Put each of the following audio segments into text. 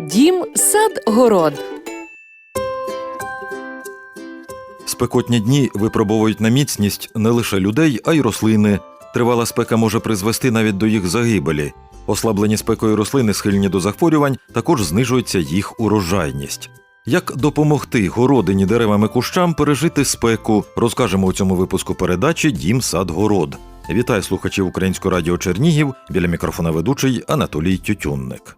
Дім, сад, город. Спекотні дні випробовують на міцність не лише людей, а й рослини. Тривала спека може призвести навіть до їх загибелі. Ослаблені спекою рослини, схильні до захворювань, також знижується їх урожайність. Як допомогти городині деревам і кущам пережити спеку, розкажемо у цьому випуску передачі Дім сад город. Вітаю слухачів Українського радіо Чернігів. Біля мікрофона ведучий Анатолій Тютюнник.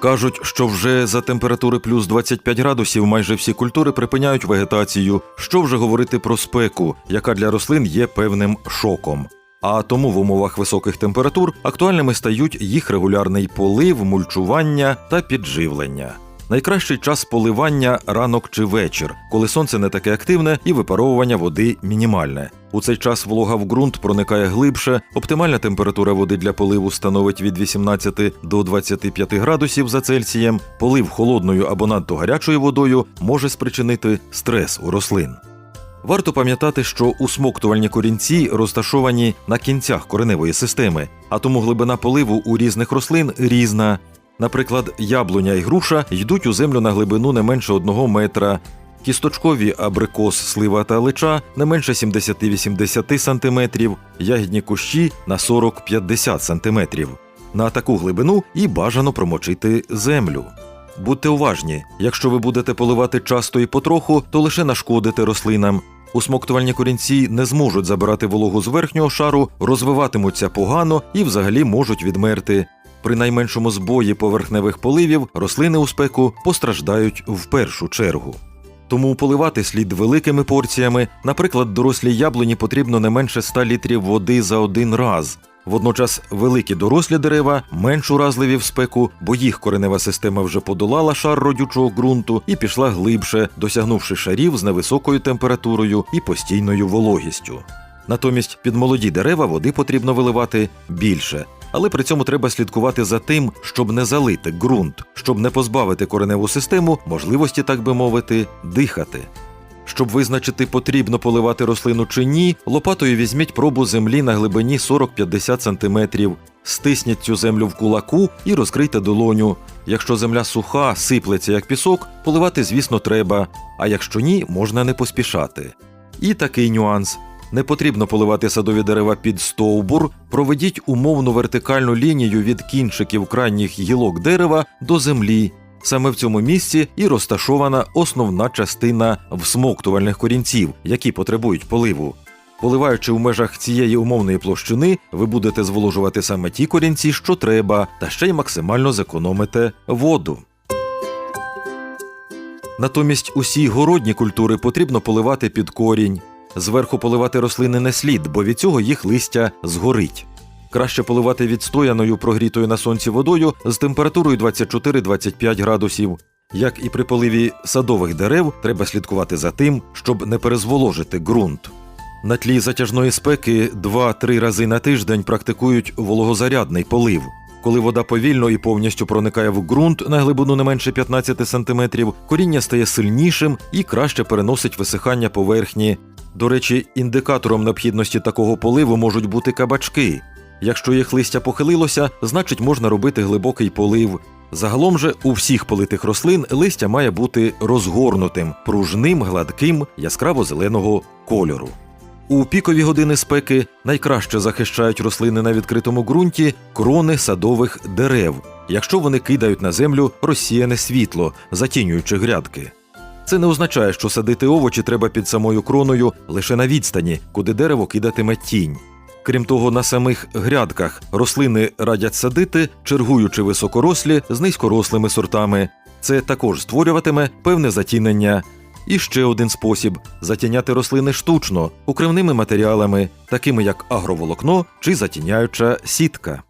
Кажуть, що вже за температури плюс 25 градусів майже всі культури припиняють вегетацію. Що вже говорити про спеку, яка для рослин є певним шоком. А тому в умовах високих температур актуальними стають їх регулярний полив, мульчування та підживлення. Найкращий час поливання ранок чи вечір, коли сонце не таке активне і випаровування води мінімальне. У цей час волога в ґрунт проникає глибше, оптимальна температура води для поливу становить від 18 до 25 градусів за Цельсієм. Полив холодною або надто гарячою водою може спричинити стрес у рослин. Варто пам'ятати, що усмоктувальні корінці розташовані на кінцях кореневої системи, а тому глибина поливу у різних рослин різна. Наприклад, яблуня і груша йдуть у землю на глибину не менше 1 метра, кісточкові абрикос, слива та лича не менше 70-80 см, ягідні кущі на 40-50 см. На таку глибину і бажано промочити землю. Будьте уважні, якщо ви будете поливати часто і потроху, то лише нашкодите рослинам. Усмоктувальні корінці не зможуть забирати вологу з верхнього шару, розвиватимуться погано і взагалі можуть відмерти. При найменшому збої поверхневих поливів рослини у спеку постраждають в першу чергу. Тому поливати слід великими порціями. Наприклад, дорослій яблуні потрібно не менше 100 літрів води за один раз. Водночас великі дорослі дерева менш уразливі в спеку, бо їх коренева система вже подолала шар родючого ґрунту і пішла глибше, досягнувши шарів з невисокою температурою і постійною вологістю. Натомість під молоді дерева води потрібно виливати більше, але при цьому треба слідкувати за тим, щоб не залити ґрунт, щоб не позбавити кореневу систему можливості, так би мовити, дихати. Щоб визначити, потрібно поливати рослину чи ні, лопатою візьміть пробу землі на глибині 40-50 см, стисніть цю землю в кулаку і розкрийте долоню. Якщо земля суха, сиплеться як пісок, поливати, звісно, треба, а якщо ні, можна не поспішати. І такий нюанс. Не потрібно поливати садові дерева під стовбур, проведіть умовну вертикальну лінію від кінчиків крайніх гілок дерева до землі. Саме в цьому місці і розташована основна частина всмоктувальних корінців, які потребують поливу. Поливаючи в межах цієї умовної площини, ви будете зволожувати саме ті корінці, що треба, та ще й максимально зекономите воду. Натомість усі городні культури потрібно поливати під корінь. Зверху поливати рослини не слід, бо від цього їх листя згорить. Краще поливати відстояною прогрітою на сонці водою з температурою 24-25 градусів. Як і при поливі садових дерев, треба слідкувати за тим, щоб не перезволожити ґрунт. На тлі затяжної спеки 2-3 рази на тиждень практикують вологозарядний полив. Коли вода повільно і повністю проникає в ґрунт на глибину не менше 15 см, коріння стає сильнішим і краще переносить висихання поверхні. До речі, індикатором необхідності такого поливу можуть бути кабачки. Якщо їх листя похилилося, значить можна робити глибокий полив. Загалом же у всіх политих рослин листя має бути розгорнутим, пружним, гладким, яскраво-зеленого кольору. У пікові години спеки найкраще захищають рослини на відкритому ґрунті крони садових дерев, якщо вони кидають на землю розсіяне світло, затінюючи грядки. Це не означає, що садити овочі треба під самою кроною лише на відстані, куди дерево кидатиме тінь. Крім того, на самих грядках рослини радять садити, чергуючи високорослі з низькорослими сортами. Це також створюватиме певне затінення. І ще один спосіб затіняти рослини штучно, укривними матеріалами, такими як агроволокно чи затіняюча сітка.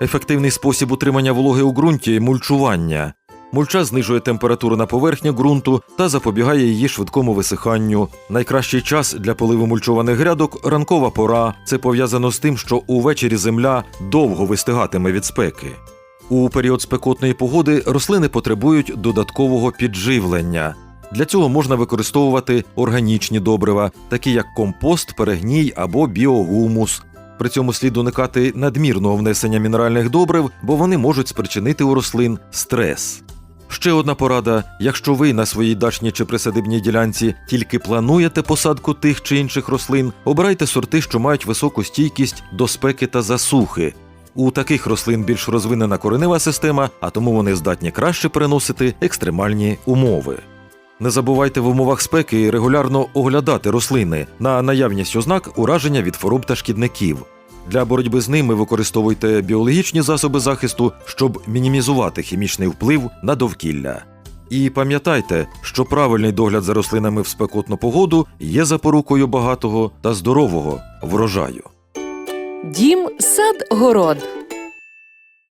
Ефективний спосіб утримання вологи у ґрунті мульчування. Мульча знижує температуру на поверхні ґрунту та запобігає її швидкому висиханню. Найкращий час для поливу мульчованих грядок ранкова пора. Це пов'язано з тим, що увечері земля довго вистигатиме від спеки. У період спекотної погоди рослини потребують додаткового підживлення. Для цього можна використовувати органічні добрива, такі як компост, перегній або біогумус. При цьому слід уникати надмірного внесення мінеральних добрив, бо вони можуть спричинити у рослин стрес. Ще одна порада: якщо ви на своїй дачній чи присадибній ділянці тільки плануєте посадку тих чи інших рослин, обирайте сорти, що мають високу стійкість до спеки та засухи. У таких рослин більш розвинена коренева система, а тому вони здатні краще переносити екстремальні умови. Не забувайте в умовах спеки регулярно оглядати рослини на наявність ознак ураження від хвороб та шкідників. Для боротьби з ними використовуйте біологічні засоби захисту, щоб мінімізувати хімічний вплив на довкілля. І пам'ятайте, що правильний догляд за рослинами в спекотну погоду є запорукою багатого та здорового врожаю. Дім сад город.